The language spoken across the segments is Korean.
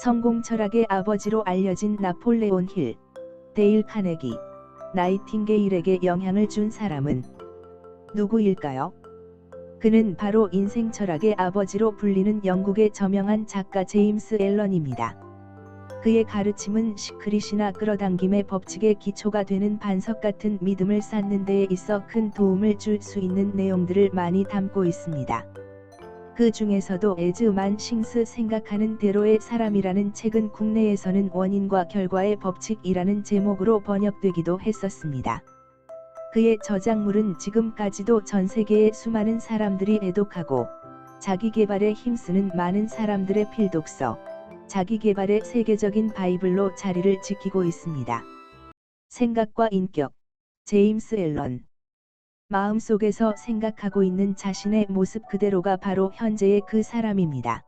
성공 철학의 아버지로 알려진 나폴레온 힐, 데일 카네기, 나이팅게일에게 영향을 준 사람은 누구일까요? 그는 바로 인생 철학의 아버지로 불리는 영국의 저명한 작가 제임스 앨런입니다. 그의 가르침은 시크릿이나 끌어당김의 법칙의 기초가 되는 반석 같은 믿음을 쌓는 데에 있어 큰 도움을 줄 수 있는 내용들을 많이 담고 있습니다. 그 중에서도 에즈 만 싱스 생각하는 대로의 사람이라는 책은 국내에서는 원인과 결과의 법칙이라는 제목으로 번역되기도 했었습니다. 그의 저작물은 지금까지도 전 세계의 수많은 사람들이 애독하고 자기 개발에 힘쓰는 많은 사람들의 필독서, 자기 개발의 세계적인 바이블로 자리를 지키고 있습니다. 생각과 인격, 제임스 앨런 마음속에서 생각하고 있는 자신의 모습 그대로가 바로 현재의 그 사람입니다.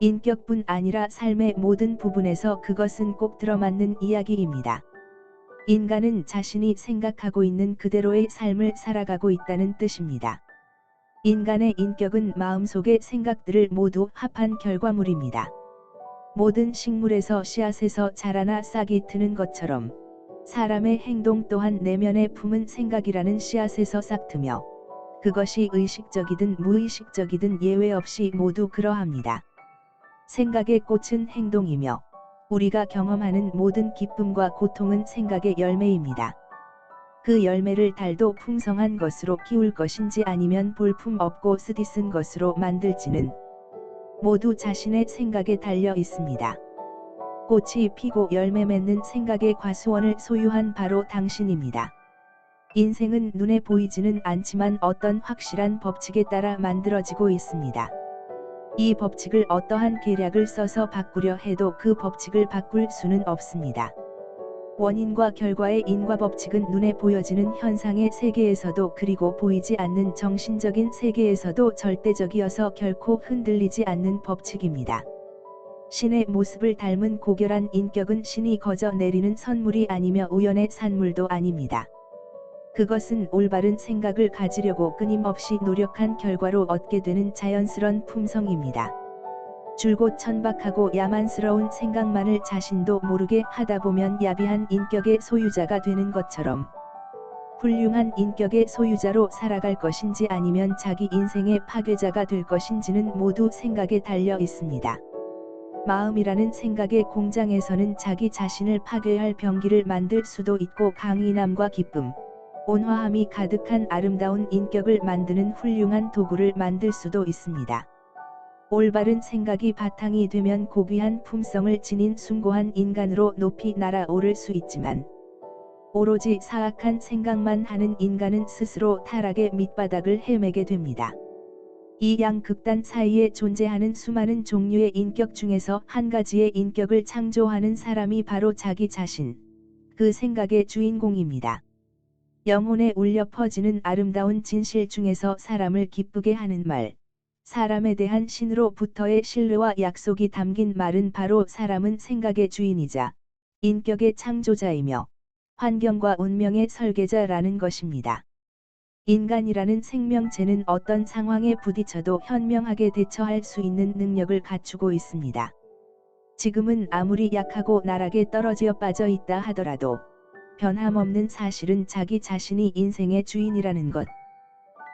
인격뿐 아니라 삶의 모든 부분에서 그것은 꼭 들어맞는 이야기입니다. 인간은 자신이 생각하고 있는 그대로의 삶을 살아가고 있다는 뜻입니다. 인간의 인격은 마음속의 생각들을 모두 합한 결과물입니다. 모든 식물에서 씨앗에서 자라나 싹이 트는 것처럼 사람의 행동 또한 내면에 품은 생각이라는 씨앗에서 싹트며 그것이 의식적이든 무의식적이든 예외 없이 모두 그러합니다. 생각의 꽃은 행동이며 우리가 경험하는 모든 기쁨과 고통은 생각의 열매입니다. 그 열매를 달도 풍성한 것으로 키울 것인지 아니면 볼품 없고 쓰디쓴 것으로 만들지는 모두 자신의 생각에 달려 있습니다. 꽃이 피고 열매 맺는 생각의 과수원을 소유한 바로 당신입니다. 인생은 눈에 보이지는 않지만 어떤 확실한 법칙에 따라 만들어지고 있습니다. 이 법칙을 어떠한 계략을 써서 바꾸려 해도 그 법칙을 바꿀 수는 없습니다. 원인과 결과의 인과 법칙은 눈에 보여지는 현상의 세계에서도 그리고 보이지 않는 정신적인 세계에서도 절대적이어서 결코 흔들리지 않는 법칙입니다. 신의 모습을 닮은 고결한 인격은 신이 거저 내리는 선물이 아니며 우연의 산물도 아닙니다. 그것은 올바른 생각을 가지려고 끊임없이 노력한 결과로 얻게 되는 자연스런 품성입니다. 줄곧 천박하고 야만스러운 생각만을 자신도 모르게 하다 보면 야비한 인격의 소유자가 되는 것처럼 훌륭한 인격의 소유자로 살아갈 것인지 아니면 자기 인생의 파괴자가 될 것인지는 모두 생각에 달려 있습니다. 마음이라는 생각의 공장에서는 자기 자신을 파괴할 병기를 만들 수도 있고 강인함과 기쁨, 온화함이 가득한 아름다운 인격을 만드는 훌륭한 도구를 만들 수도 있습니다. 올바른 생각이 바탕이 되면 고귀한 품성을 지닌 숭고한 인간으로 높이 날아오를 수 있지만 오로지 사악한 생각만 하는 인간은 스스로 타락의 밑바닥을 헤매게 됩니다. 이 양극단 사이에 존재하는 수많은 종류의 인격 중에서 한 가지의 인격을 창조하는 사람이 바로 자기 자신, 그 생각의 주인공입니다. 영혼에 울려 퍼지는 아름다운 진실 중에서 사람을 기쁘게 하는 말, 사람에 대한 신으로부터의 신뢰와 약속이 담긴 말은 바로 사람은 생각의 주인이자 인격의 창조자이며 환경과 운명의 설계자라는 것입니다. 인간이라는 생명체는 어떤 상황에 부딪혀도 현명하게 대처할 수 있는 능력을 갖추고 있습니다. 지금은 아무리 약하고 나락에 떨어져 빠져 있다 하더라도 변함없는 사실은 자기 자신이 인생의 주인이라는 것.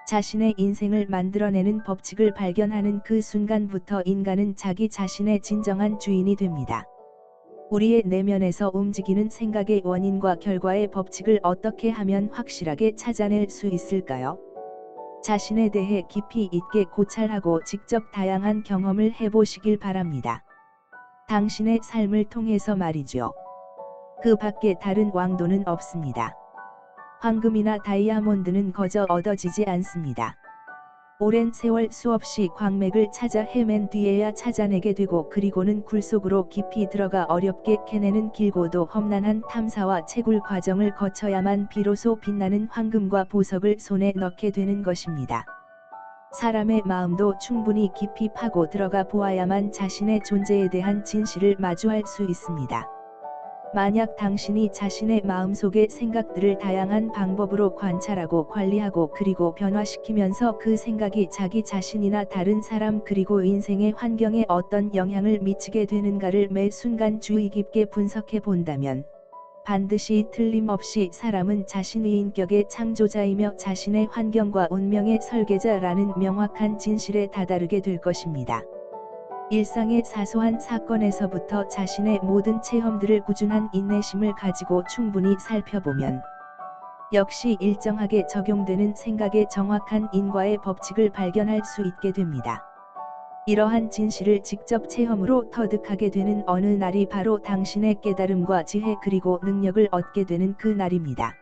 자신의 인생을 만들어내는 법칙을 발견하는 그 순간부터 인간은 자기 자신의 진정한 주인이 됩니다. 우리의 내면에서 움직이는 생각의 원인과 결과의 법칙을 어떻게 하면 확실하게 찾아낼 수 있을까요? 자신에 대해 깊이 있게 고찰하고 직접 다양한 경험을 해보시길 바랍니다. 당신의 삶을 통해서 말이죠. 그 밖에 다른 왕도는 없습니다. 황금이나 다이아몬드는 거저 얻어지지 않습니다. 오랜 세월 수없이 광맥을 찾아 헤맨 뒤에야 찾아내게 되고 그리고는 굴 속으로 깊이 들어가 어렵게 캐내는 길고도 험난한 탐사와 채굴 과정을 거쳐야만 비로소 빛나는 황금과 보석을 손에 넣게 되는 것입니다. 사람의 마음도 충분히 깊이 파고 들어가 보아야만 자신의 존재에 대한 진실을 마주할 수 있습니다. 만약 당신이 자신의 마음속의 생각들을 다양한 방법으로 관찰하고 관리하고 그리고 변화시키면서 그 생각이 자기 자신이나 다른 사람 그리고 인생의 환경에 어떤 영향을 미치게 되는가를 매 순간 주의 깊게 분석해 본다면 반드시 틀림없이 사람은 자신의 인격의 창조자이며 자신의 환경과 운명의 설계자라는 명확한 진실에 다다르게 될 것입니다. 일상의 사소한 사건에서부터 자신의 모든 체험들을 꾸준한 인내심을 가지고 충분히 살펴보면 역시 일정하게 적용되는 생각의 정확한 인과의 법칙을 발견할 수 있게 됩니다. 이러한 진실을 직접 체험으로 터득하게 되는 어느 날이 바로 당신의 깨달음과 지혜 그리고 능력을 얻게 되는 그 날입니다.